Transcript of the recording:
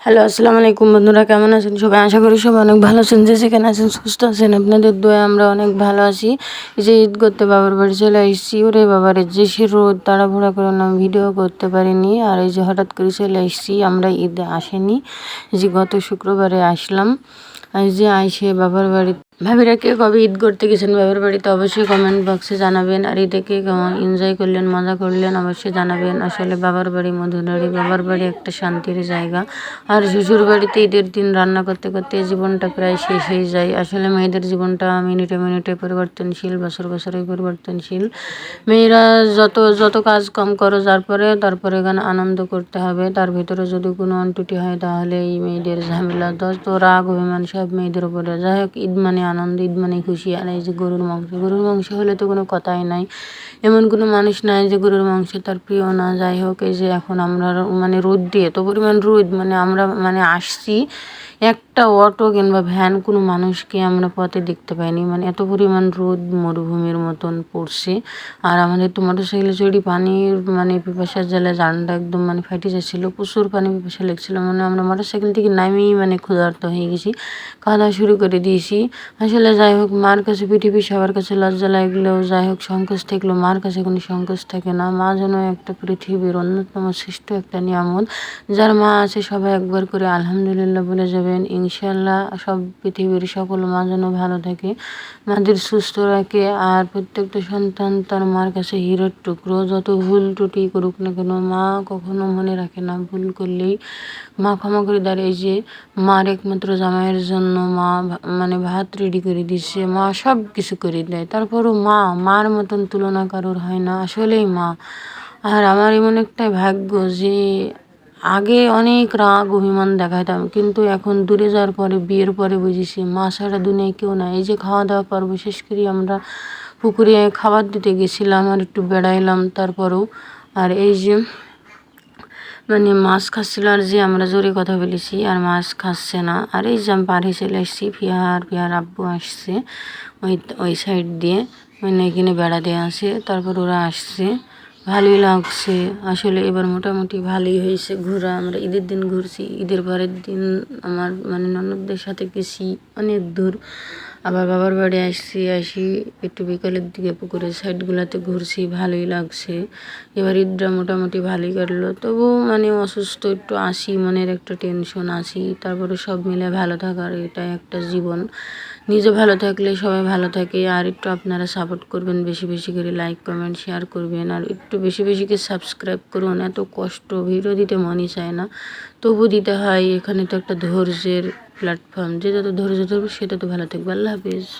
Hello, আসসালামু আলাইকুম বন্ধুরা, কেমন আছেন সবাই? আশা করি সবাই অনেক ভালো আছেন। যে সেখানে আছেন, সুস্থ আছেন। আপনাদের দোয়া আমরা অনেক ভালো আছি। যে ঈদ করতে বাবার বাড়ি চলে এসেছি ওরে বাবার যে সে রোদ, তাড়াহুড়া করে না ভিডিও করতে পারিনি। আর এই যে হঠাৎ করে চলে এসেছি আমরা ঈদে আসেনি। যে গত শুক্রবারে আসলাম। যে আইসে বাবার বাড়ি ভাবিরা কে কবে ঈদ করতে গেছেন বাবার বাড়িতে অবশ্যই কমেন্ট বক্সে জানাবেন। আর ঈদে কে কেমন এনজয় করলেন, মজা করলেন অবশ্যই জানাবেন। আসলে বাবার বাড়ি মধুরারি বাবার বাড়ি একটা শান্তির জায়গা। আর শ্বশুর বাড়িতে ঈদের দিন রান্না করতে করতে জীবনটা প্রায় শেষ হয়ে যায়। আসলে মেয়েদের জীবনটা মিনিটে মিনিটে পরিবর্তনশীল, বছর বছরে পরিবর্তনশীল। মেয়েরা যত যত কাজ কম করো, যার পরে তারপরে এখানে আনন্দ করতে হবে। তার ভিতরে যদি কোনো অন্টুটি হয়, তাহলে এই মেয়েদের ঝামেলা তো রাগ, অভিমান, সব মেয়েদের উপরে। যাই হোক, ঈদ মানে আনন্দ ঈদ মানে খুশি। আর এই যে গরুর মাংস গরুর মাংস হলে তো কোনো কথাই নাই। এমন কোনো মানুষ নাই যে গরুর মাংস তার প্রিয় না। যাই হোক, এই যে এখন আমরা মানে রোদ দিয়ে, এত পরিমাণ রোদ মানে আমরা মানে আসছি। একটা অটো কিংবা ভ্যান কোনো মানুষকে আমরা পথে দেখতে পাইনি। মানে এত পরিমাণ রোদ, মরুভূমির মতন পড়ছে। আর আমাদের তো মোটরসাইকেলে চড়ি পানির মানে পিপাসার জ্বালা জানটা একদম মানে ফাটে যাচ্ছিল। প্রচুর পানি পিপাসা লেগছিল। মানে আমরা মোটরসাইকেল থেকে নামেই মানে ক্ষুধার্ত হয়ে গেছি। খাওয়া শুরু করে দিয়েছি। আসলে যাই হোক, মার কাছে পৃথিবী সবার কাছে লজ্জা লাগলেও যাই হোক, সংকোচ থাকলেও মার কাছে কোনো সংকোচ থাকে না। মা যেন একটা পৃথিবীর অন্যতম শ্রেষ্ঠ একটা নিয়ামত। যার মা আছে, সবাই একবার করে আলহামদুলিল্লাহ বলে যাবেন ইনশাল্লাহ সব পৃথিবীর সকল মা যেন ভালো থাকে। মাদের সুস্থ রাখে। আর প্রত্যেকটা সন্তান তার মার কাছে হিরোর টুকরো। যত ভুল টুটি করুক না কেন, মা কখনো মনে রাখে না ভুল করলেই। মা ক্ষমা করে দাঁড়িয়ে যে, মার একমাত্র জামাইয়ের জন্য মা মানে ভাত রেডি করে দিচ্ছে। মা সব কিছু করে দেয়। তারপরও মা, মার মতন তুলনা কারোর হয় না। আসলেই মা। আর আমার এমন একটা ভাগ্য যে আগে অনেক রাগ, অভিমান দেখাতাম কিন্তু এখন দূরে যাওয়ার পরে, বিয়ের পরে বুঝেছি মা ছাড়া দুনিয়ায় কেউ না এই যে খাওয়া দাওয়া পর্ব শেষ করি আমরা, পুকুরে খাবার দিতে গেছিলাম আর একটু বেড়াইলাম, তারপরেও আর এই যে মানে মাছ খাচ্ছিল আর যে আমরা জোরে কথা বলেছি আর মাছ খাচ্ছে না। আর এই যে আমি পাড়ে চলে এসেছি ফিয়ার ফিয়ার আব্বু আসছে, ওই ওই সাইড দিয়ে মানে এখানে বেড়াতে আসে তারপর ওরা আসছে। ভালোই লাগছে। আসলে এবার মোটামুটি ভালোই হয়েছে ঘোরা। আমরা ঈদের দিন ঘুরছি, ঈদের পরের দিন আমার মানে ননদদের সাথে গেছি অনেক দূর। আবার বাবার বাড়ি আসছি, আসি একটু বিকালের দিকে পুকুরের সাইডগুলোতে ঘুরছি, ভালোই লাগছে। এবার ঈদটা মোটামুটি ভালোই কাটলো। তবুও মানে অসুস্থ, একটু আসি, মনের একটা টেনশন আসি। তারপরে সব মিলে ভালো থাকার এটা একটা জীবন। নিজে ভালো থাকলে সবাই ভালো থাকে, আর একটু আপনারা সাপোর্ট করবেন, বেশি বেশি করে লাইক কমেন্ট শেয়ার করবেন, আর একটু বেশি বেশি করে সাবস্ক্রাইব করুন। এত কষ্ট, ভিডিও দিতে মনই চায় না। তবু দিতে হয়, এখানে তো একটা ধৈর্যের প্ল্যাটফর্ম যে যত ধৈর্য ধরবে সেটা তো ভালো থাকবে। আল্লাহ হাফিজ।